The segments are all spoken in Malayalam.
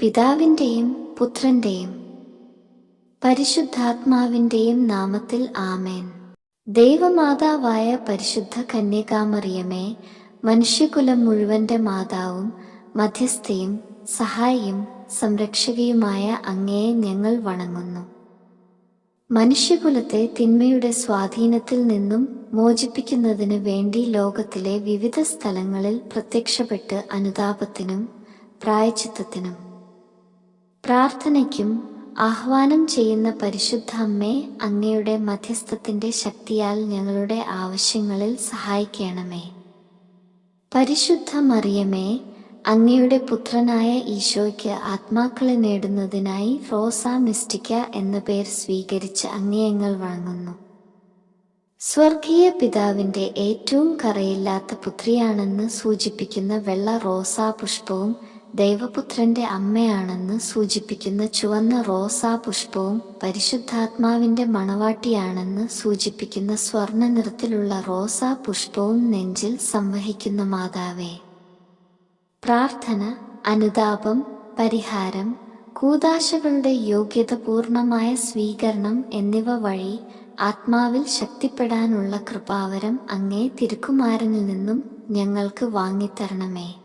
പിതാവിന്റെയും പുത്രന്റെയും പരിശുദ്ധാത്മാവിന്റെയും നാമത്തിൽ ആമേൻ. ദൈവമാതാവായ പരിശുദ്ധ കന്യകാമറിയമേ മനുഷ്യകുലം മുഴുവന്റെ മാതാവും മധ്യസ്ഥയും സഹായിയും സംരക്ഷകയുമായ അങ്ങയെ ഞങ്ങൾ വണങ്ങുന്നു. മനുഷ്യകുലത്തെ തിന്മയുടെ സ്വാധീനത്തിൽ നിന്നും മോചിപ്പിക്കുന്നതിന് വേണ്ടി ലോകത്തിലെ വിവിധ സ്ഥലങ്ങളിൽ പ്രത്യക്ഷപ്പെട്ട് അനുതാപത്തിനും പ്രായച്ചിത്തത്തിനും പ്രാർത്ഥനയ്ക്കും ആഹ്വാനം ചെയ്യുന്ന പരിശുദ്ധ അമ്മേ അങ്ങയുടെ മധ്യസ്ഥത്തിന്റെ ശക്തിയാൽ ഞങ്ങളുടെ ആവശ്യങ്ങളിൽ സഹായിക്കണമേ. പരിശുദ്ധ മറിയമേ അങ്ങയുടെ പുത്രനായ ഈശോയ്ക്ക് ആത്മാക്കളെ നേടുന്നതിനായി റോസ മിസ്റ്റിക്ക എന്ന പേര് സ്വീകരിച്ച് അങ്ങേയങ്ങൾ വഴങ്ങുന്നു സ്വർഗീയ പിതാവിന്റെ ഏറ്റവും കറയില്ലാത്ത പുത്രിയാണെന്ന് സൂചിപ്പിക്കുന്ന വെള്ള റോസാ പുഷ്പവും ദൈവപുത്രന്റെ അമ്മയാണെന്ന് സൂചിപ്പിക്കുന്ന ചുവന്ന റോസാ പുഷ്പവും പരിശുദ്ധാത്മാവിന്റെ മണവാട്ടിയാണെന്ന് സൂചിപ്പിക്കുന്ന സ്വർണ നിറത്തിലുള്ള റോസാ പുഷ്പവും നെഞ്ചിൽ സംവഹിക്കുന്ന മാതാവേ. പ്രാർത്ഥന അനുതാപം പരിഹാരം കൂതാശകളുടെ യോഗ്യത പൂർണമായ സ്വീകരണം എന്നിവ വഴി ആത്മാവിൽ ശക്തിപ്പെടാനുള്ള കൃപാവരം അങ്ങേ തിരുക്കുമാരനിൽ നിന്നും ഞങ്ങൾക്ക് വാങ്ങിത്തരണമേ.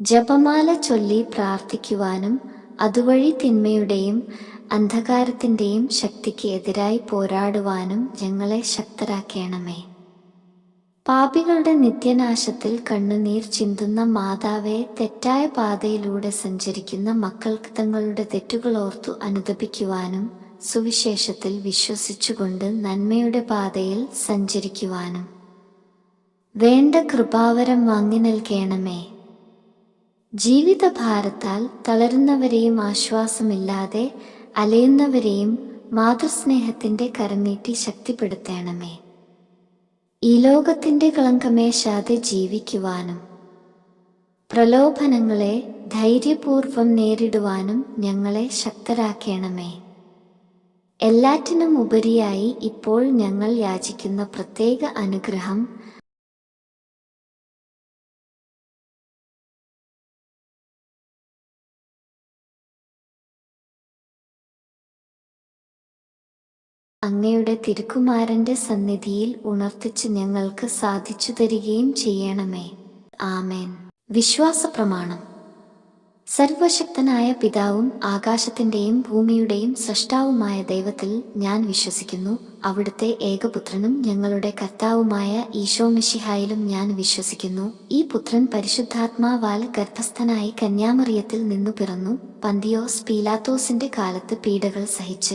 ജപമാല ചൊല്ലി പ്രാർത്ഥിക്കുവാനും അതുവഴി തിന്മയുടെയും അന്ധകാരത്തിന്റെയും ശക്തിക്ക് എതിരായി പോരാടുവാനും ഞങ്ങളെ ശക്തരാക്കണമേ. പാപികളുടെ നിത്യനാശത്തിൽ കണ്ണുനീർ ചിന്തുന്ന മാതാവെ തെറ്റായ പാതയിലൂടെ സഞ്ചരിക്കുന്ന മക്കൾക്ക് തങ്ങളുടെ തെറ്റുകളോർത്തു അനുദപിക്കുവാനും സുവിശേഷത്തിൽ വിശ്വസിച്ചുകൊണ്ട് നന്മയുടെ പാതയിൽ സഞ്ചരിക്കുവാനും. വേണ്ട കൃപാവരം വാങ്ങി നൽകണമേ. ജീവിതഭാരത്താൽ തളരുന്നവരെയും ആശ്വാസമില്ലാതെ അലയുന്നവരെയും മാതൃസ്നേഹത്തിന്റെ കരനീട്ടി ശക്തിപ്പെടുത്തണമേ. ഈ ലോകത്തിന്റെ കളങ്കമേശാതെ ജീവിക്കുവാനും പ്രലോഭനങ്ങളെ ധൈര്യപൂർവം നേരിടുവാനും ഞങ്ങളെ ശക്തരാക്കണമേ. എല്ലാറ്റിനും ഉപരിയായി ഇപ്പോൾ ഞങ്ങൾ യാചിക്കുന്ന പ്രത്യേക അനുഗ്രഹം അങ്ങയുടെ തിരുക്കുമാരന്റെ സന്നിധിയിൽ ഉണർത്തിച്ച് ഞങ്ങൾക്ക് സാധിച്ചു തരികയും ചെയ്യണമേ. ആമേൻ. വിശ്വാസ പ്രമാണം സർവശക്തനായ പിതാവും ആകാശത്തിന്റെയും ഭൂമിയുടെയും സൃഷ്ടാവുമായ ദൈവത്തിൽ ഞാൻ വിശ്വസിക്കുന്നു. അവിടുത്തെ ഏകപുത്രനും ഞങ്ങളുടെ കർത്താവുമായ ഈശോ മിഷിഹായിലും ഞാൻ വിശ്വസിക്കുന്നു. ഈ പുത്രൻ പരിശുദ്ധാത്മാവാൽ ഗർഭസ്ഥനായി കന്യാമറിയത്തിൽ നിന്നു പിറന്നു. പന്തിയോസ് പീലാത്തോസിന്റെ കാലത്ത് പീഡകൾ സഹിച്ച്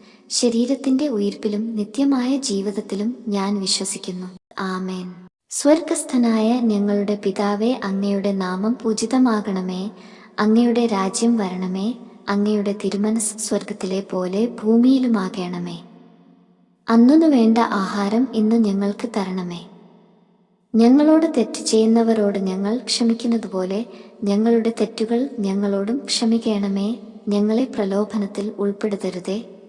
ശരീരത്തിന്റെ ഉയിർപ്പിലും നിത്യമായ ജീവിതത്തിലും ഞാൻ വിശ്വസിക്കുന്നു. ആമേൻ. സ്വർഗസ്ഥനായ ഞങ്ങളുടെ പിതാവേ അങ്ങയുടെ നാമം പൂജിതമാകണമേ. അങ്ങയുടെ രാജ്യം വരണമേ. അങ്ങയുടെ തിരുമനസ് സ്വർഗത്തിലെ പോലെ ഭൂമിയിലുമാകണമേ. അന്നു വേണ്ട ആഹാരം ഇന്ന് ഞങ്ങൾക്ക് തരണമേ. ഞങ്ങളോട് തെറ്റ് ചെയ്യുന്നവരോട് ഞങ്ങൾ ക്ഷമിക്കുന്നതുപോലെ ഞങ്ങളുടെ തെറ്റുകൾ ഞങ്ങളോടും ക്ഷമിക്കണമേ. ഞങ്ങളെ പ്രലോഭനത്തിൽ ഉൾപ്പെടുത്തരുതേ.